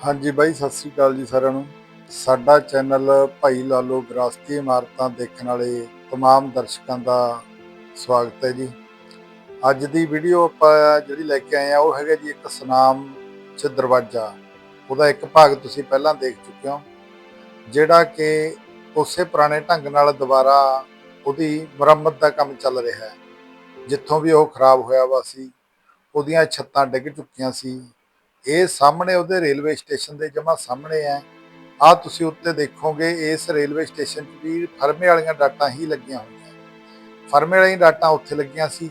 ਹਾਂਜੀ ਬਾਈ ਸਤਿ ਸ੍ਰੀ ਅਕਾਲ ਜੀ ਸਾਰਿਆਂ ਨੂੰ ਸਾਡਾ ਚੈਨਲ ਭਾਈ ਲਾਲੋ ਵਿਰਾਸਤੀ ਇਮਾਰਤਾਂ ਦੇਖਣ ਵਾਲੇ तमाम ਦਰਸ਼ਕਾਂ ਦਾ ਸਵਾਗਤ ਹੈ ਜੀ ਅੱਜ ਦੀ ਵੀਡੀਓ ਆਪਾਂ ਜਿਹੜੀ ਲੈ ਕੇ ਆਏ ਆ ਉਹ ਹੈਗਾ ਜੀ ਇੱਕ ਸਨਾਮ ਚ ਦਰਵਾਜ਼ਾ ਉਹਦਾ ਇੱਕ ਭਾਗ ਤੁਸੀਂ ਪਹਿਲਾਂ ਦੇਖ ਚੁੱਕੇ ਹੋ ਜਿਹੜਾ ਕਿ ਉਸੇ ਪੁਰਾਣੇ ਢੰਗ ਨਾਲ ਦੁਬਾਰਾ ਉਹਦੀ ਮੁਰੰਮਤ ਦਾ ਕੰਮ ਚੱਲ ਰਿਹਾ ਹੈ ਜਿੱਥੋਂ ਵੀ ਉਹ ਖਰਾਬ ਹੋਇਆ ਵਾ ਸੀ ਉਹਦੀਆਂ ਛੱਤਾਂ ਡਿੱਗ ਚੁੱਕੀਆਂ ਸੀ ਇਹ ਸਾਹਮਣੇ ਉਹਦੇ ਰੇਲਵੇ ਸਟੇਸ਼ਨ ਦੇ ਜਮਾ ਸਾਹਮਣੇ ਹੈ। ਆ ਤੁਸੀਂ ਉੱਤੇ ਦੇਖੋਗੇ, ਇਸ ਰੇਲਵੇ ਸਟੇਸ਼ਨ 'ਚ ਵੀ ਫਰਮੇ ਵਾਲੀਆਂ ਡਾਟਾਂ ਹੀ ਲੱਗੀਆਂ ਹੋਈਆਂ। ਫਰਮੇ ਵਾਲੀਆਂ ਡਾਟਾਂ ਉੱਥੇ ਲੱਗੀਆਂ ਸੀ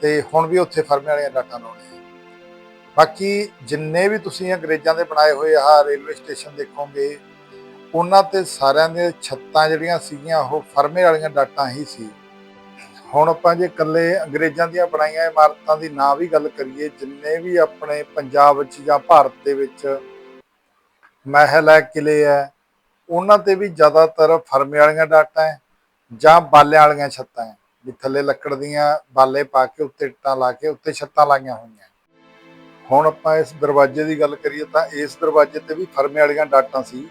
ਤੇ ਹੁਣ ਵੀ ਉੱਥੇ ਫਰਮੇ ਵਾਲੀਆਂ ਡਾਟਾਂ ਲਾਉਣੀਆਂ। ਬਾਕੀ ਜਿੰਨੇ ਵੀ ਤੁਸੀਂ ਅੰਗਰੇਜ਼ਾਂ ਦੇ ਬਣਾਏ ਹੋਏ ਆ ਰੇਲਵੇ ਸਟੇਸ਼ਨ ਦੇਖੋਗੇ, ਉਹਨਾਂ ਤੇ ਸਾਰਿਆਂ ਦੇ ਛੱਤਾਂ ਜਿਹੜੀਆਂ ਸੀਗੀਆਂ, ਉਹ ਫਰਮੇ ਵਾਲੀਆਂ ਡਾਟਾਂ ਹੀ ਸੀ। ਹੁਣ ਆਪਾਂ ਜੇ ਇਕੱਲੇ ਅੰਗਰੇਜ਼ਾਂ ਦੀਆਂ ਬਣਾਈਆਂ ਇਮਾਰਤਾਂ ਦੀ ਨਾ ਵੀ ਗੱਲ ਕਰੀਏ, ਜਿੰਨੇ ਵੀ ਆਪਣੇ ਪੰਜਾਬ ਵਿੱਚ ਜਾਂ ਭਾਰਤ ਦੇ ਵਿੱਚ ਮਹਿਲ ਹੈ ਕਿਲੇ ਹੈ, ਉਹਨਾਂ ਤੇ ਵੀ ਜ਼ਿਆਦਾਤਰ ਫਰਮੇ ਵਾਲੀਆਂ ਡਾਟਾਂ ਹੈ ਜਾਂ ਬਾਲਿਆਂ ਵਾਲੀਆਂ ਛੱਤਾਂ ਹੈ, ਵੀ ਥੱਲੇ ਲੱਕੜ ਦੀਆਂ ਬਾਲੇ ਪਾ ਕੇ ਉੱਤੇ ਇੱਟਾਂ ਲਾ ਕੇ ਉੱਤੇ ਛੱਤਾਂ ਲਾਈਆਂ ਹੋਈਆਂ ਹੁਣ ਆਪਾਂ ਇਸ ਦਰਵਾਜ਼ੇ ਦੀ ਗੱਲ ਕਰੀਏ ਤਾਂ ਇਸ ਦਰਵਾਜ਼ੇ ਤੇ ਵੀ ਫਰਮੇ ਵਾਲੀਆਂ ਡਾਟਾਂ ਸੀ,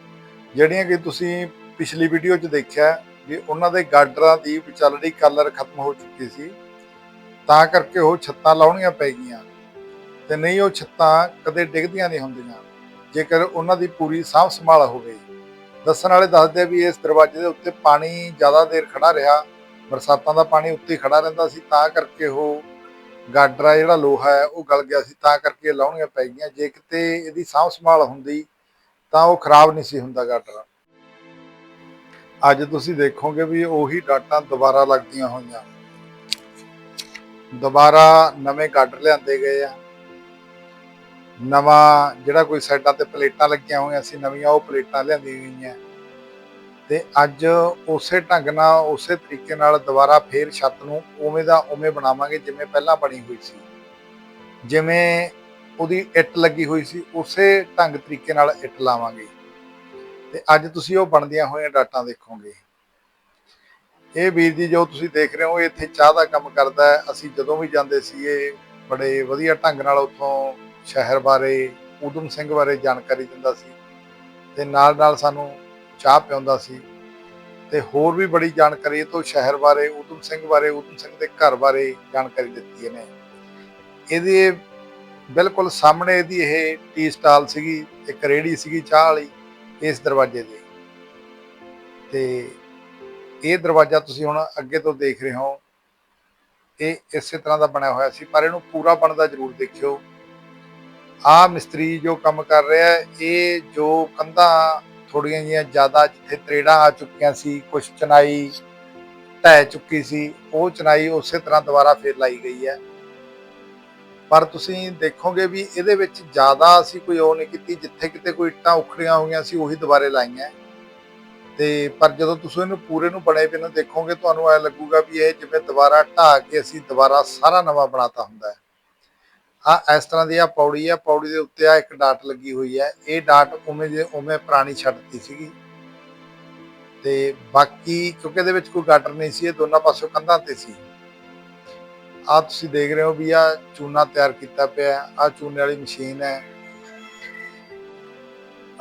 ਜਿਹੜੀਆਂ ਕਿ ਤੁਸੀਂ ਪਿਛਲੀ ਵੀਡੀਓ 'ਚ ਦੇਖਿਆ ਵੀ ਉਹਨਾਂ ਦੇ ਗਾਡਰਾਂ ਦੀ ਵਿਚਾਲੜੀ ਕਲਰ ਖਤਮ ਹੋ ਚੁੱਕੀ ਸੀ। ਤਾਂ ਕਰਕੇ ਉਹ ਛੱਤਾਂ ਲਾਉਣੀਆਂ ਪੈ ਗਈਆਂ ਤੇ ਨਹੀਂ ਉਹ ਛੱਤਾਂ ਕਦੇ ਡਿੱਗਦੀਆਂ ਨਹੀਂ ਹੁੰਦੀਆਂ। ਜੇਕਰ ਉਹਨਾਂ ਦੀ ਪੂਰੀ ਸਾਂਭ ਸੰਭਾਲ ਹੋਵੇ। ਦੱਸਣ ਵਾਲੇ ਦੱਸਦੇ ਵੀ ਇਸ ਦਰਵਾਜ਼ੇ ਦੇ ਉੱਤੇ ਪਾਣੀ ਜ਼ਿਆਦਾ ਦੇਰ ਖੜਾ ਰਿਹਾ। ਬਰਸਾਤਾਂ ਦਾ ਪਾਣੀ ਉੱਤੇ ਖੜਾ ਰਹਿੰਦਾ ਸੀ। ਤਾਂ ਕਰਕੇ ਉਹ ਗਾਡਰਾ ਜਿਹੜਾ ਲੋਹਾ ਹੈ, ਉਹ ਗਲ ਗਿਆ ਸੀ। ਤਾਂ ਕਰਕੇ ਇਹ ਲਾਉਣੀਆਂ ਪੈ ਗਈਆਂ। ਜੇ ਕਿਤੇ ਇਹਦੀ ਸਾਂਭ ਸੰਭਾਲ ਹੁੰਦੀ ਤਾਂ ਉਹ ਖਰਾਬ ਨਹੀਂ ਸੀ ਹੁੰਦਾ ਗਾਡਰਾ। ਅੱਜ ਤੁਸੀਂ ਦੇਖੋਗੇ ਵੀ ਉਹੀ ਡਾਟਾਂ ਦੁਬਾਰਾ ਲੱਗਦੀਆਂ ਹੋਈਆਂ। ਦੁਬਾਰਾ ਨਵੇਂ ਗਾਡਰ ਲਿਆਂਦੇ ਗਏ ਆ। ਨਵਾਂ ਜਿਹੜਾ ਕੋਈ ਸਾਈਡਾਂ ਤੇ ਪਲੇਟਾਂ ਲੱਗੀਆਂ ਹੋਈਆਂ ਸੀ, ਨਵੀਆਂ ਉਹ ਪਲੇਟਾਂ ਲਿਆਂਦੀਆਂ ਗਈਆਂ। ਤੇ ਅੱਜ ਉਸੇ ਢੰਗ ਨਾਲ, ਉਸੇ ਤਰੀਕੇ ਨਾਲ ਦੁਬਾਰਾ ਫੇਰ ਛੱਤ ਨੂੰ ਉਵੇਂ ਦਾ ਉਵੇਂ ਬਣਾਵਾਂਗੇ ਜਿਵੇਂ ਪਹਿਲਾਂ ਬਣੀ ਹੋਈ ਸੀ। ਜਿਵੇਂ ਉਹਦੀ ਇੱਟ ਲੱਗੀ ਹੋਈ ਸੀ, ਉਸੇ ਢੰਗ ਤਰੀਕੇ ਨਾਲ ਇੱਟ ਲਾਵਾਂਗੇ। ਤੇ ਅੱਜ ਤੁਸੀਂ ਉਹ ਬਣਦੀਆਂ ਹੋਈਆਂ ਡਾਟਾਂ ਦੇਖੋਗੇ। ਇਹ ਵੀਰ ਜੀ ਜੋ ਤੁਸੀਂ ਦੇਖ ਰਹੇ ਹੋ ਇੱਥੇ ਚਾਹ ਦਾ ਕੰਮ ਕਰਦਾ ਹੈ। ਅਸੀਂ ਜਦੋਂ ਵੀ ਜਾਂਦੇ ਸੀ ਇਹ ਬੜੇ ਵਧੀਆ ਢੰਗ ਨਾਲ ਉੱਥੋਂ ਸ਼ਹਿਰ ਬਾਰੇ, ਊਧਮ ਸਿੰਘ ਬਾਰੇ ਜਾਣਕਾਰੀ ਦਿੰਦਾ ਸੀ। ਤੇ ਨਾਲ ਨਾਲ ਸਾਨੂੰ ਚਾਹ ਪਿਆਉਂਦਾ ਸੀ। ਤੇ ਹੋਰ ਵੀ ਬੜੀ ਜਾਣਕਾਰੀ ਇਹ ਤੋਂ ਸ਼ਹਿਰ ਬਾਰੇ, ਊਧਮ ਸਿੰਘ ਬਾਰੇ, ਊਧਮ ਸਿੰਘ ਦੇ ਘਰ ਬਾਰੇ ਜਾਣਕਾਰੀ ਦਿੱਤੀ ਇਹਨੇ। ਇਹਦੇ ਬਿਲਕੁਲ ਸਾਹਮਣੇ ਇਹਦੀ ਇਹ ਟੀ ਸਟਾਲ ਸੀਗੀ, ਇੱਕ ਰੇੜੀ ਸੀਗੀ ਚਾਹ ਵਾਲੀ। ਇਸ ਦਰਵਾਜ਼ੇ ਦੇ। ਤੇ ਇਹ ਦਰਵਾਜ਼ਾ ਤੁਸੀਂ ਹੁਣ ਅੱਗੇ ਤੋਂ ਦੇਖ ਰਹੇ ਹੋ। ਇਹ ਇਸੇ ਤਰ੍ਹਾਂ ਦਾ ਬਣਿਆ ਹੋਇਆ ਸੀ, ਪਰ ਇਹਨੂੰ ਪੂਰਾ ਬਣਦਾ ਜ਼ਰੂਰ ਦੇਖਿਓ। ਆ ਮਿਸਤਰੀ ਜੋ ਕੰਮ ਕਰ ਰਿਹਾ ਇਹ ਜੋ ਕੰਧਾਂ ਥੋੜੀਆਂ ਜੀਆਂ ਜ਼ਿਆਦਾ ਜਿੱਥੇ ਤਰੇੜਾਂ ਆ ਚੁੱਕੀਆਂ ਸੀ ਕੁਝ ਚਨਾਈ ਢਹਿ ਚੁੱਕੀ ਸੀ, ਉਹ ਚਨਾਈ ਉਸੇ ਤਰ੍ਹਾਂ ਦੁਬਾਰਾ ਫੇਰ ਲਾਈ ਗਈ ਹੈ। ਪਰ ਤੁਸੀਂ ਦੇਖੋਗੇ ਵੀ ਇਹਦੇ ਵਿੱਚ ਜ਼ਿਆਦਾ ਅਸੀਂ ਕੋਈ ਉਹ ਨਹੀਂ ਕੀਤੀ, ਜਿੱਥੇ ਕਿਤੇ ਕੋਈ ਇੱਟਾਂ ਉਖੜੀਆਂ ਹੋਈਆਂ ਸੀ, ਉਹੀ ਦੁਬਾਰੇ ਲਾਈਆਂ। ਤੇ ਪਰ ਜਦੋਂ ਤੁਸੀਂ ਇਹਨੂੰ ਪੂਰੇ ਨੂੰ ਬਣੇ ਪਏ ਨੂੰ, ਦੇਖੋਗੇ ਤੁਹਾਨੂੰ ਐ ਲੱਗੂਗਾ ਵੀ ਇਹ ਜਿਵੇਂ ਦੁਬਾਰਾ ਢਾਹ ਕੇ ਅਸੀਂ ਦੁਬਾਰਾ ਸਾਰਾ ਨਵਾਂ ਬਣਾਤਾ ਹੁੰਦਾ ਹੈ। ਆ ਇਸ ਤਰ੍ਹਾਂ ਦੀ ਆ ਪੌੜੀ ਆ, ਪੌੜੀ ਦੇ ਉੱਤੇ ਆ ਇੱਕ ਡਾਟ ਲੱਗੀ ਹੋਈ ਹੈ। ਇਹ ਡਾਟ ਉਵੇਂ ਦੇ, ਉਵੇਂ ਪੁਰਾਣੀ ਛੱਡਤੀ ਸੀਗੀ। ਤੇ ਬਾਕੀ ਕਿਉਂਕਿ ਇਹਦੇ ਵਿੱਚ ਕੋਈ ਗਾਟਰ ਨਹੀਂ ਸੀ, ਇਹ ਦੋਨਾਂ ਪਾਸੋਂ ਕੰਧਾਂ ਤੇ ਸੀ। ਆ ਤੁਸੀਂ ਦੇਖ ਰਹੇ ਹੋ ਵੀ ਆ ਚੂਨਾ ਤਿਆਰ ਕੀਤਾ ਪਿਆ ਆ ਚੂਨੇ ਵਾਲੀ ਮਸ਼ੀਨ ਹੈ।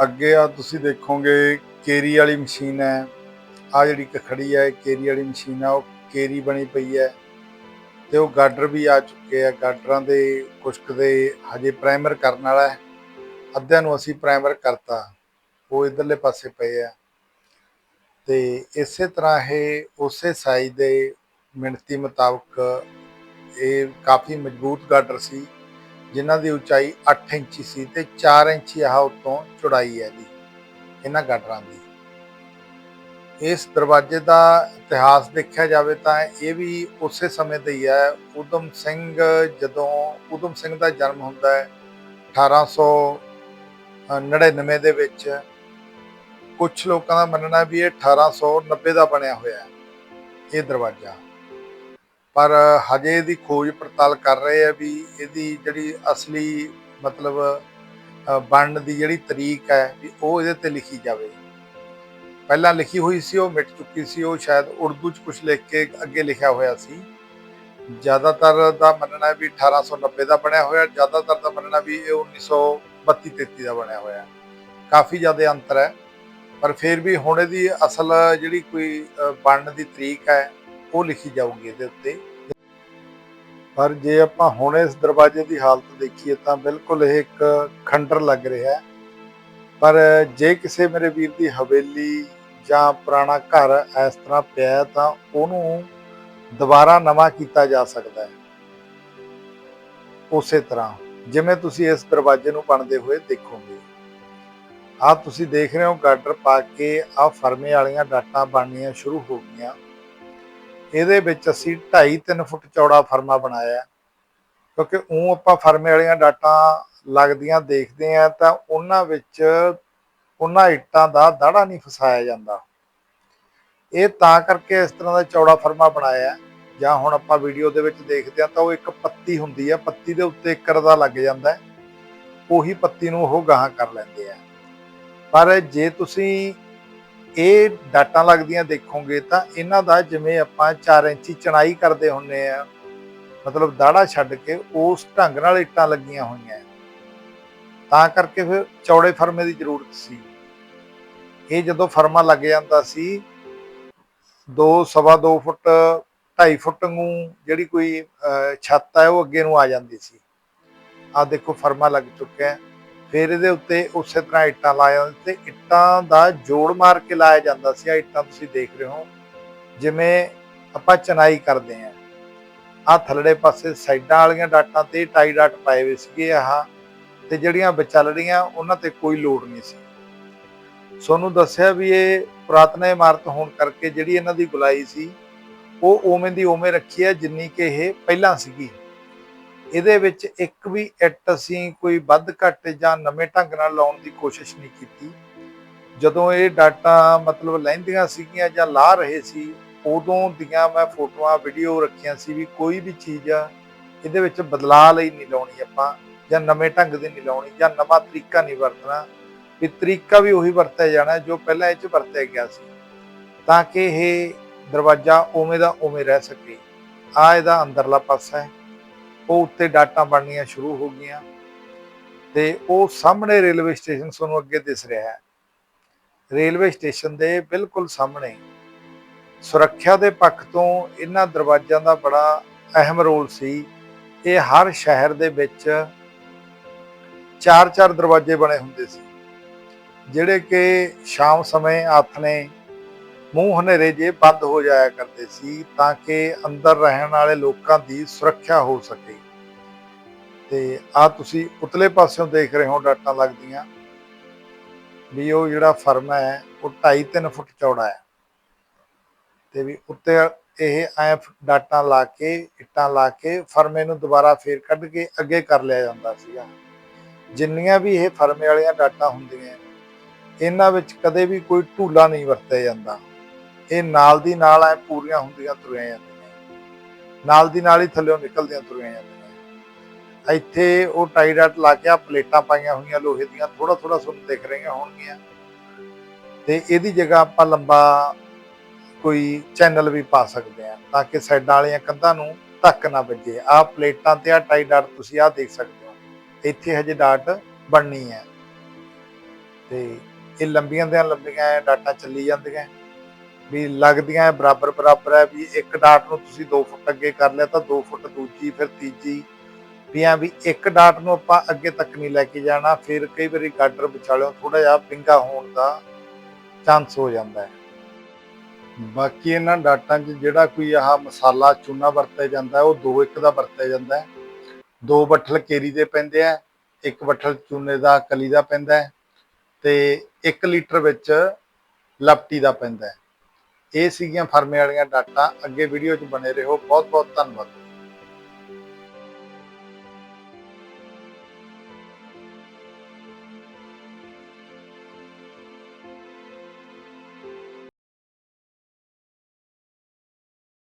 ਅੱਗੇ ਆ ਤੁਸੀਂ ਦੇਖੋਗੇ ਕੇਰੀ ਵਾਲੀ ਮਸ਼ੀਨ ਹੈ ਆ ਜਿਹੜੀ ਇੱਕ ਖੜੀ ਹੈ ਕੇਰੀ ਵਾਲੀ ਮਸ਼ੀਨ ਆ ਉਹ ਕੇਰੀ ਬਣੀ ਪਈ ਹੈ। ਤੇ ਉਹ ਗਾਡਰ ਵੀ ਆ ਚੁੱਕੇ ਆ, ਗਾਡਰਾਂ ਦੇ ਕੁਸ਼ਕ ਦੇ ਹਜੇ ਪ੍ਰਾਈਮਰ ਕਰਨ ਵਾਲਾ ਹੈ। ਅੱਧਿਆਂ ਨੂੰ ਅਸੀਂ ਪ੍ਰਾਈਮਰ ਕਰਤਾ, ਉਹ ਇਧਰਲੇ ਪਾਸੇ ਪਏ ਆ। ਤੇ ਇਸੇ ਤਰ੍ਹਾਂ ਇਹ ਉਸੇ ਸਾਈਜ਼ ਦੇ ਮਿਣਤੀ ਮੁਤਾਬਕ ਇਹ ਕਾਫੀ ਮਜ਼ਬੂਤ ਗਾਡਰ ਸੀ, ਜਿਨ੍ਹਾਂ ਦੀ ਉਚਾਈ 8 ਇੰਚੀ ਸੀ ਤੇ 4 ਇੰਚੀ ਆਹ ਉਤੋਂ ਚੌੜਾਈ ਹੈ ਜੀ ਇਹਨਾਂ ਗਾਡਰਾਂ ਦੀ। ਇਸ ਦਰਵਾਜ਼ੇ ਦਾ ਇਤਿਹਾਸ ਦੇਖਿਆ ਜਾਵੇ ਤਾਂ ਇਹ ਵੀ ਉਸੇ ਸਮੇਂ ਦਾ ਹੀ ਹੈ ਉਦਮ ਸਿੰਘ ਜਦੋਂ ਉਦਮ ਸਿੰਘ ਦਾ ਜਨਮ ਹੁੰਦਾ ਹੈ 1899 ਦੇ ਵਿੱਚ ਕੁਝ ਲੋਕਾਂ ਦਾ ਮੰਨਣਾ ਵੀ ਇਹ 1890 ਦਾ ਬਣਿਆ ਹੋਇਆ ਹੈ, ਇਹ ਦਰਵਾਜ਼ਾ। ਪਰ ਹਜੇ ਦੀ ਖੋਜ ਪੜਤਾਲ ਕਰ ਰਹੇ ਆ ਵੀ ਇਹਦੀ ਜਿਹੜੀ ਅਸਲੀ ਮਤਲਬ ਬਣਨ ਦੀ ਜਿਹੜੀ ਤਰੀਕ ਹੈ ਵੀ ਉਹ ਇਹਦੇ ਤੇ ਲਿਖੀ ਜਾਵੇ। ਪਹਿਲਾਂ ਲਿਖੀ ਹੋਈ ਸੀ, ਉਹ ਮਿਟ ਚੁੱਕੀ ਸੀ, ਉਹ ਸ਼ਾਇਦ ਉਰਦੂ ਚ ਕੁਝ ਲਿਖ ਕੇ ਅੱਗੇ ਲਿਖਿਆ ਹੋਇਆ ਸੀ। ਜ਼ਿਆਦਾਤਰ ਦਾ ਮੰਨਣਾ ਹੈ ਵੀ 1890 ਦਾ ਬਣਿਆ ਹੋਇਆ, ਜ਼ਿਆਦਾਤਰ ਦਾ ਮੰਨਣਾ ਵੀ ਇਹ 32 33 ਦਾ ਬਣਿਆ ਹੋਇਆ। ਕਾਫੀ ਜ਼ਿਆਦਾ ਅੰਤਰ ਹੈ। ਪਰ ਫਿਰ ਵੀ ਹੁਣ ਇਹਦੀ ਅਸਲ ਜਿਹੜੀ ਕੋਈ ਬਣਨ ਦੀ ਤਰੀਕ ਹੈ ਉਹ ਲਿਖੀ ਜਾਊਗੀ ਇਹਦੇ ਉੱਤੇ। ਪਰ ਜੇ ਆਪਾਂ ਹੁਣ ਇਸ ਦਰਵਾਜ਼ੇ ਦੀ ਹਾਲਤ ਦੇਖੀਏ ਤਾਂ ਬਿਲਕੁਲ ਇਹ ਇੱਕ ਖੰਡਰ ਲੱਗ ਰਿਹਾ ਹੈ। ਪਰ ਜੇ ਕਿਸੇ ਮੇਰੇ ਵੀਰ ਦੀ ਹਵੇਲੀ ਜਾਂ ਪੁਰਾਣਾ ਘਰ ਇਸ ਤਰ੍ਹਾਂ ਪਿਆ ਤਾਂ ਉਹਨੂੰ ਦੁਬਾਰਾ ਨਵਾਂ ਕੀਤਾ ਜਾ ਸਕਦਾ ਹੈ। ਉਸੇ ਤਰ੍ਹਾਂ ਜਿਵੇਂ ਤੁਸੀਂ ਇਸ ਦਰਵਾਜ਼ੇ ਨੂੰ ਬਣਦੇ ਹੋਏ ਦੇਖੋਗੇ। ਆ ਤੁਸੀਂ ਦੇਖ ਰਹੇ ਹੋ ਗਾਡਰ ਪਾ ਕੇ ਆ ਫਰਮੇ ਵਾਲੀਆਂ ਡਾਟਾਂ ਬਣਨੀਆਂ ਸ਼ੁਰੂ ਹੋ ਗਈਆਂ। ਇਹਦੇ ਵਿੱਚ ਅਸੀਂ 2.5 3 ਫੁੱਟ ਚੌੜਾ ਫਰਮਾ ਬਣਾਇਆ। ਕਿਉਂਕਿ ਉਹ ਆਪਾਂ ਫਰਮੇ ਵਾਲੀਆਂ ਡਾਟਾਂ ਲੱਗਦੀਆਂ ਦੇਖਦੇ ਆ ਤਾਂ ਉਹਨਾਂ ਵਿੱਚ ਉਹਨਾਂ ਇੱਟਾਂ ਦਾ ਦਾੜਾ ਨਹੀਂ ਫਸਾਇਆ ਜਾਂਦਾ। ਇਹ ਤਾਂ ਕਰਕੇ ਇਸ ਤਰ੍ਹਾਂ ਦਾ ਚੌੜਾ ਫਰਮਾ ਬਣਾਇਆ ਜਾਂ ਹੁਣ ਆਪਾਂ ਵੀਡੀਓ ਦੇ ਵਿੱਚ ਦੇਖਦੇ ਆ ਤਾਂ ਉਹ ਇੱਕ ਪੱਤੀ ਹੁੰਦੀ ਹੈ ਪੱਤੀ ਦੇ ਉੱਤੇ ਇੱਕ ਰਦਾ ਲੱਗ ਜਾਂਦਾ ਉਹੀ ਪੱਤੀ ਨੂੰ ਉਹ ਗਾਹਾਂ ਕਰ ਲੈਂਦੇ ਆ। ਪਰ ਜੇ ਤੁਸੀਂ ਇਹ ਡਾਟਾਂ ਲੱਗਦੀਆਂ ਦੇਖੋਗੇ ਤਾਂ ਇਹਨਾਂ ਦਾ ਜਿਵੇਂ ਆਪਾਂ 4 ਇੰਚੀ ਚਣਾਈ ਕਰਦੇ ਹੁੰਨੇ ਆ ਮਤਲਬ ਦਾੜਾ ਛੱਡ ਕੇ ਉਸ ਢੰਗ ਨਾਲ ਇੱਟਾਂ ਲੱਗੀਆਂ ਹੋਈਆਂ। ਤਾਂ ਕਰਕੇ ਫਿਰ ਚੌੜੇ ਫਰਮੇ ਦੀ ਜ਼ਰੂਰਤ ਸੀ। ਇਹ ਜਦੋਂ ਫਰਮਾ ਲੱਗ ਜਾਂਦਾ ਸੀ 2 ਸਵਾ 2 ਫੁੱਟ 2.5 ਫੁੱਟ ਨੂੰ ਜਿਹੜੀ ਕੋਈ ਅਹ, ਛੱਤ ਹੈ ਉਹ ਅੱਗੇ ਨੂੰ ਆ ਜਾਂਦੀ ਸੀ। ਆ ਦੇਖੋ ਫਰਮਾ ਲੱਗ ਚੁੱਕਿਆ। ਹੈ ਫਿਰ ਇਹਦੇ ਉੱਤੇ ਉਸੇ ਤਰ੍ਹਾਂ ਇੱਟਾਂ ਲਾਇਆ ਤੇ ਇੱਟਾਂ ਦਾ ਜੋੜ ਮਾਰ ਕੇ ਲਾਇਆ ਜਾਂਦਾ ਸੀ। ਆ ਇੱਟਾਂ ਤੁਸੀਂ ਦੇਖ ਰਹੇ ਹੋ, ਜਿਵੇਂ ਆਪਾਂ ਚਨਾਈ ਕਰਦੇ ਆ ਆ ਥੱਲੜੇ ਪਾਸੇ ਸਾਈਡਾਂ ਵਾਲੀਆਂ ਡਾਟਾਂ ਤੇ ਟਾਈ ਡਾਟ ਪਾਏ ਹੋਏ ਸੀਗੇ ਆਹ, ਤੇ ਜਿਹੜੀਆਂ ਵਿਚਲੜੀਆਂ ਉਹਨਾਂ ਤੇ ਕੋਈ ਲੋਡ ਨਹੀਂ ਸੀ। ਸੋਨੂੰ ਦੱਸਿਆ ਵੀ ਇਹ ਪੁਰਾਤਨ ਇਮਾਰਤ ਹੋਣ ਕਰਕੇ ਜਿਹੜੀ ਇਹਨਾਂ ਦੀ ਗੁਲਾਈ ਸੀ, ਉਹ ਉਵੇਂ ਦੀ ਉਵੇਂ ਰੱਖੀ ਹੈ ਜਿੰਨੀ ਕਿ ਇਹ ਪਹਿਲਾਂ ਸੀਗੀ। ਇਹਦੇ ਵਿੱਚ ਇੱਕ ਵੀ ਇੱਟ ਅਸੀਂ ਕੋਈ ਵੱਧ ਘੱਟ ਜਾਂ ਨਵੇਂ ਢੰਗ ਨਾਲ ਲਾਉਣ ਦੀ ਕੋਸ਼ਿਸ਼ ਨਹੀਂ ਕੀਤੀ। ਜਦੋਂ ਇਹ ਡਾਟਾ ਮਤਲਬ ਲੈਂਦੀਆਂ ਸੀਗੀਆਂ ਜਾਂ ਲਾ ਰਹੇ ਸੀ, ਉਦੋਂ ਦੀਆਂ ਮੈਂ ਫੋਟੋਆਂ, ਵੀਡੀਓ ਰੱਖੀਆਂ ਸੀ ਵੀ ਕੋਈ ਵੀ ਚੀਜ਼ ਆ ਇਹਦੇ ਵਿੱਚ ਬਦਲਾਅ ਲਈ ਨਹੀਂ ਲਾਉਣੀ ਆਪਾਂ, ਜਾਂ ਨਵੇਂ ਢੰਗ ਦੀ ਨਹੀਂ ਲਾਉਣੀ, ਜਾਂ ਨਵਾਂ ਤਰੀਕਾ ਨਹੀਂ ਵਰਤਣਾ। ਵੀ ਤਰੀਕਾ ਵੀ ਉਹੀ ਵਰਤਿਆ ਜਾਣਾ ਜੋ ਪਹਿਲਾਂ ਇਹ ਚ ਵਰਤਿਆ ਗਿਆ ਸੀ, ਤਾਂ ਕਿ ਇਹ ਦਰਵਾਜ਼ਾ ਉਵੇਂ ਦਾ ਉਵੇਂ ਰਹਿ ਸਕੇ। ਆ ਇਹਦਾ ਅੰਦਰਲਾ ਪਾਸਾ ਹੈ। ਉਹ ਉੱਤੇ ਡਾਟਾ ਬਣਨੀਆਂ ਸ਼ੁਰੂ ਹੋ ਗਈਆਂ ਤੇ ਉਹ ਸਾਹਮਣੇ ਰੇਲਵੇ ਸਟੇਸ਼ਨ ਤੁਹਾਨੂੰ ਅੱਗੇ ਦਿਸ ਰਿਹਾ ਹੈ। ਰੇਲਵੇ ਸਟੇਸ਼ਨ ਦੇ ਬਿਲਕੁਲ ਸਾਹਮਣੇ ਸੁਰੱਖਿਆ ਦੇ ਪੱਖ ਤੋਂ ਇਹਨਾਂ ਦਰਵਾਜ਼ਿਆਂ ਦਾ ਬੜਾ ਅਹਿਮ ਰੋਲ ਸੀ। ਇਹ ਹਰ ਸ਼ਹਿਰ ਦੇ ਵਿੱਚ ਚਾਰ ਚਾਰ ਦਰਵਾਜ਼ੇ ਬਣੇ ਹੁੰਦੇ ਸੀ, ਜਿਹੜੇ ਕਿ ਸ਼ਾਮ ਸਮੇਂ ਆਥਣੇ ਮੂੰਹ ਹਨੇਰੇ ਜੇ ਬੰਦ ਹੋ ਜਾਇਆ ਕਰਦੇ ਸੀ ਤਾਂ ਕਿ ਅੰਦਰ ਰਹਿਣ ਵਾਲੇ ਲੋਕਾਂ ਦੀ ਸੁਰੱਖਿਆ ਹੋ ਸਕੇ। ਤੇ ਆ ਤੁਸੀਂ ਉਤਲੇ ਪਾਸਿਓਂ ਦੇਖ ਰਹੇ ਹੋ ਡਾਟਾਂ ਲੱਗਦੀਆਂ ਵੀ ਉਹ ਜਿਹੜਾ ਫਰਮ ਹੈ, ਉਹ 2.5 3 ਫੁੱਟ ਚੌੜਾ ਹੈ। ਤੇ ਵੀ ਉੱਤੇ ਇਹ ਐ ਡਾਟਾਂ ਲਾ ਕੇ, ਇੱਟਾਂ ਲਾ ਕੇ ਫਰਮੇ ਨੂੰ ਦੁਬਾਰਾ ਫੇਰ ਕੱਢ ਕੇ ਅੱਗੇ ਕਰ ਲਿਆ ਜਾਂਦਾ ਸੀਗਾ। ਜਿੰਨੀਆਂ ਵੀ ਇਹ ਫਰਮੇ ਵਾਲੀਆਂ ਡਾਟਾਂ ਹੁੰਦੀਆਂ, ਇਹਨਾਂ ਵਿੱਚ ਕਦੇ ਵੀ ਕੋਈ ਢੂਲਾ ਨਹੀਂ ਵਰਤਿਆ ਜਾਂਦਾ। ਇਹ ਨਾਲ ਦੀ ਨਾਲ ਐ ਪੂਰੀਆਂ ਹੁੰਦੀਆਂ ਤੁਰੀਆਂ ਜਾਂਦੀਆਂ। ਨਾਲ ਦੀ ਨਾਲ ਹੀ ਥੱਲੇੋਂ ਨਿਕਲਦੀਆਂ ਤੁਰੀਆਂ ਜਾਂਦੀਆਂ। ਇੱਥੇ ਉਹ ਟਾਈ ਡਾਟ ਲਾ ਕੇ ਆ ਪਲੇਟਾਂ ਪਾਈਆਂ ਹੋਈਆਂ, ਲੋਹੇ ਦੀਆਂ ਥੋੜਾ ਥੋੜਾ ਤੁਹਾਨੂੰ ਦਿਖ ਰਹੀਆਂ ਹੋਣਗੀਆਂ। ਤੇ ਇਹਦੀ ਜਗ੍ਹਾ ਆਪਾਂ ਲੰਬਾ ਕੋਈ ਚੈਨਲ ਵੀ ਪਾ ਸਕਦੇ ਆ ਤਾਂ ਕਿ ਸਾਈਡਾਂ ਵਾਲੀਆਂ ਕੰਧਾਂ ਨੂੰ ਧੱਕ ਨਾ ਵੱਜੇ। ਆ ਪਲੇਟਾਂ ਤੇ ਆ ਟਾਈ ਡਾਟ ਤੁਸੀਂ ਆ ਦੇਖ ਸਕਦੇ ਹੋ। ਇੱਥੇ ਹਜੇ ਡਾਟ ਬਣਨੀ ਹੈ। ਤੇ ਇਹ ਲੰਬੀਆਂ ਦੀਆਂ ਲੰਬੀਆਂ ਇਹ ਡਾਟਾਂ ਚੱਲੀ ਜਾਂਦੀਆਂ। ਵੀ ਲੱਗਦੀਆਂ ਬਰਾਬਰ ਬਰਾਬਰ ਹੈ ਵੀ ਇੱਕ ਡਾਟ ਨੂੰ ਤੁਸੀਂ 2 ਫੁੱਟ ਅੱਗੇ ਕਰ ਲਿਆ ਤਾਂ 2 ਫੁੱਟ ਦੂਜੀ, ਫਿਰ ਤੀਜੀ ਵੀ ਆ ਵੀ ਇੱਕ ਡਾਟ ਨੂੰ ਆਪਾਂ ਅੱਗੇ ਤੱਕ ਨਹੀਂ ਲੈ ਕੇ ਜਾਣਾ, ਫਿਰ ਕਈ ਵਾਰੀ ਗਾਡਰ ਵਿਚਾਲਿਓਂ ਥੋੜਾ ਜਿਹਾ ਪਿੰਗਾ ਹੋਣ ਦਾ ਚਾਂਸ ਹੋ ਜਾਂਦਾ ਹੈ। ਬਾਕੀ ਇਹਨਾਂ ਡਾਟਾਂ 'ਚ ਜਿਹੜਾ ਕੋਈ ਆਹ ਮਸਾਲਾ ਚੂਨਾ ਵਰਤਿਆ ਜਾਂਦਾ ਉਹ ਦੋ ਇੱਕ ਦਾ ਵਰਤਿਆ ਜਾਂਦਾ ਹੈ। ਦੋ ਬੱਠਲ ਕੇਰੀ ਦੇ ਪੈਂਦੇ ਆ ਇੱਕ ਬੱਠਲ ਚੂਨੇ ਦਾ, ਕਲੀ ਦਾ ਪੈਂਦਾ ਹੈ ਤੇ 1 ਲੀਟਰ ਵਿੱਚ ਲਪਟੀ ਦਾ ਪੈਂਦਾ ਇਹ ਸੀਗੀਆਂ ਫਰਮੇ ਵਾਲੀਆਂ ਡਾਟਾਂ। ਅੱਗੇ ਵੀਡੀਓ 'ਚ ਬਣੇ ਰਹੋ। ਬਹੁਤ ਬਹੁਤ ਧੰਨਵਾਦ।